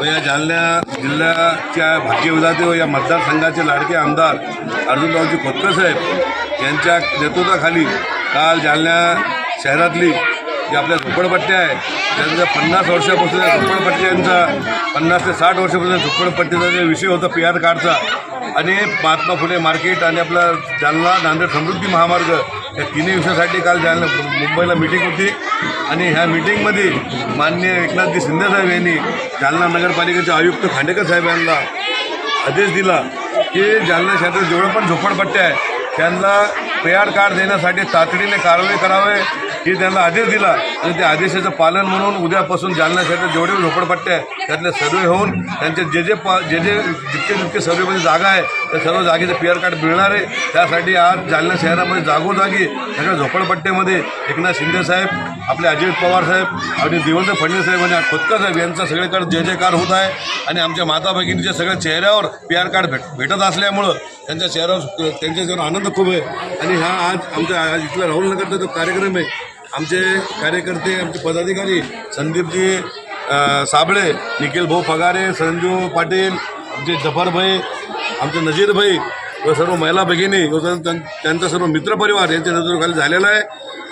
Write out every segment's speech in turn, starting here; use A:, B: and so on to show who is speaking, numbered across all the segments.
A: व या जालना जिल्ह्याच्या भाग्यविधाते व या मतदारसंघाचे लाडके आमदार अर्जुनरावजी खोतकर साहेब यांच्या नेतृत्वाखाली काल जालना शहरातली जे आपल्या झोपडपट्ट्या आहे त्यांचा पन्नास वर्षापासून झोपडपट्ट्यांचा पन्नास ते साठ वर्षापासून झोपडपट्टीचा जे विषय होता पी आर कार्डचा आणि महात्मा फुले मार्केट आणि आपला जालना नांदेड समृद्धी महामार्ग या तिन्ही विषयासाठी काल जालना मुंबईला मिटिंग होती. आणि ह्या मिटिंगमध्ये माननीय एकनाथजी शिंदेसाहेब यांनी जालना नगरपालिकेचे आयुक्त खांडेकर साहेब यांना आदेश दिला की जालना शहरात जेवढं पण झोपडपट्ट्या आहे त्यांना पेआर कार्ड देण्यासाठी तातडीने कारवाई करावे हे त्यांना आदेश दिला. आणि त्या आदेशाचं पालन म्हणून उद्यापासून जालना शहरात जेवढे झोपडपट्ट्या आहे त्यातले सर्वे होऊन त्यांचे जे जे पा जे जे जितके जितके सर्वेमध्ये जागा आहे त्या सर्व जागेचं पी आर कार्ड मिळणार आहे. त्यासाठी आज जालना शहरामध्ये जागोजागी सगळ्या झोपडपट्ट्यामध्ये एकनाथ शिंदे साहेब आपले अजित पवार साहेब आणि देवेंद्र फडणवीस साहेब आणि खोतकर साहेब यांचा सगळीकडे जय जयकार होत आहे. आणि आमच्या माता भगिनीच्या सगळ्या चेहऱ्यावर पी आर कार्ड भेट भेटत असल्यामुळं त्यांच्या चेहऱ्यावर त्यांच्या चेहऱ्यावर आनंद खूप आहे. आणि हा आज आमच्या आज इथला राहुल नगरचा जो कार्यक्रम आहे आमचे कार्यकर्ते आमचे पदाधिकारी संदीपजी साबळे निखिल भाऊ पगारे संजू पाटील आमचे जफरभाई आमचे नजीरभाई व सर्व महिला भगिनी व त्यां- त्यांचा सर्व मित्रपरिवार यांच्या नेतृत्वाखाली झालेला आहे.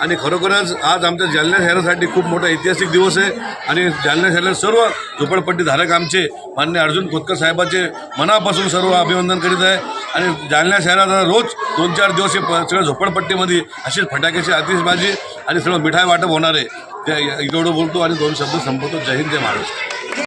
A: आणि खरोखरच आज आमच्या जालना शहरासाठी खूप मोठा ऐतिहासिक दिवस आहे. आणि जालना शहरात सर्व झोपडपट्टीधारक आमचे मान्य अर्जुन खोतकर साहेबांचे मनापासून सर्व अभिनंदन करीत आहे. आणि जालना शहरात रोज दोन चार दिवस हे सगळ्या झोपडपट्टीमध्ये अशीच फटाक्याची आतिषबाजी आणि सर्व मिठाई वाटप होणार आहे. त्या एवढं बोलतो आणि दोन शब्द संपवतो. जय हिंद जय महाराष्ट्र.